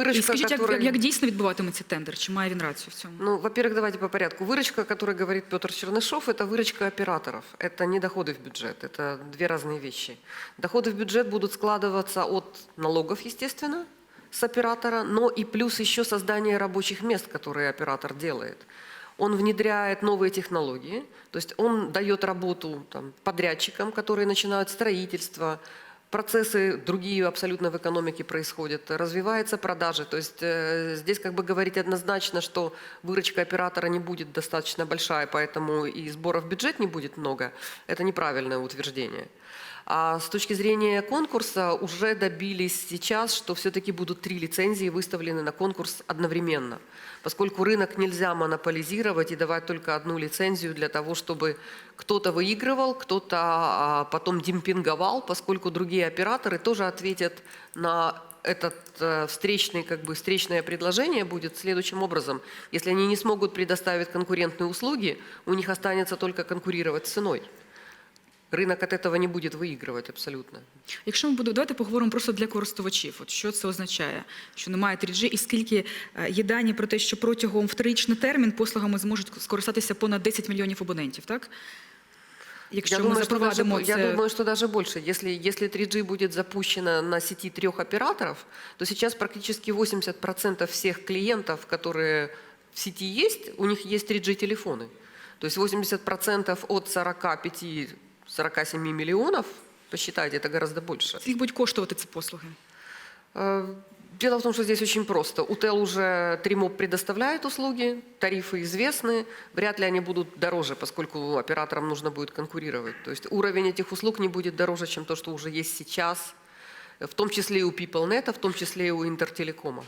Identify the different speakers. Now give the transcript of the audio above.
Speaker 1: выручка,
Speaker 2: І скажіть, як,
Speaker 1: которая-
Speaker 2: як дійсно відбуватиметься тендер? Чи має він рацію в цьому?
Speaker 1: Ну, во-первых, давайте по порядку. Выручка, о которой говорит Петр Чернышов, это выручка операторов. Это не доходы в бюджет. Это две разные вещи. Доходы в бюджет будут складываться от налогов, естественно, с оператора, но и плюс еще создание рабочих мест, которые оператор делает. Он внедряет новые технологии, то есть он дает работу там, подрядчикам, которые начинают строительство, процессы другие абсолютно в экономике происходят, развивается продажи. То есть э, здесь как бы говорить однозначно, что выручка оператора не будет достаточно большая, поэтому и сбора в бюджет не будет много, это неправильное утверждение. А с точки зрения конкурса уже добились сейчас, что все-таки будут три лицензии выставлены на конкурс одновременно, поскольку рынок нельзя монополизировать и давать только одну лицензию для того, чтобы кто-то выигрывал, кто-то а, потом демпинговал, поскольку другие операторы тоже ответят на этот э, встречный, как бы, встречное предложение будет следующим образом. Если они не смогут предоставить конкурентные услуги, у них останется только конкурировать ценой. Рынок от этого не будет выигрывать абсолютно.
Speaker 2: Якщо ми будемо, давайте поговоримо просто для користувачів. От що це означає, що немає 3G, і скільки е, є дані про те, що протягом вторичний термін послугами зможуть скористатися понад 10 мільйонів абонентів, так? Якщо ми
Speaker 1: что даже,
Speaker 2: запровадимо
Speaker 1: я
Speaker 2: це...
Speaker 1: думаю, что даже больше. Если, если 3G будет запущено на сети трех операторов, то сейчас практически 80% всех клиентов, которые в сети есть, у них есть 3G-телефоны. То есть 80% от 45-47 миллионов, посчитайте, это гораздо больше.
Speaker 2: Скільки будуть коштувати ці послуги?
Speaker 1: Э, Дело в том, что здесь очень просто. УТЕЛ уже Тримоп предоставляет услуги, тарифы известны, вряд ли они будут дороже, поскольку операторам нужно будет конкурировать. То есть уровень этих услуг не будет дороже, чем то, что уже есть сейчас, в том числе и у PeopleNet, в том числе и у Интертелекома.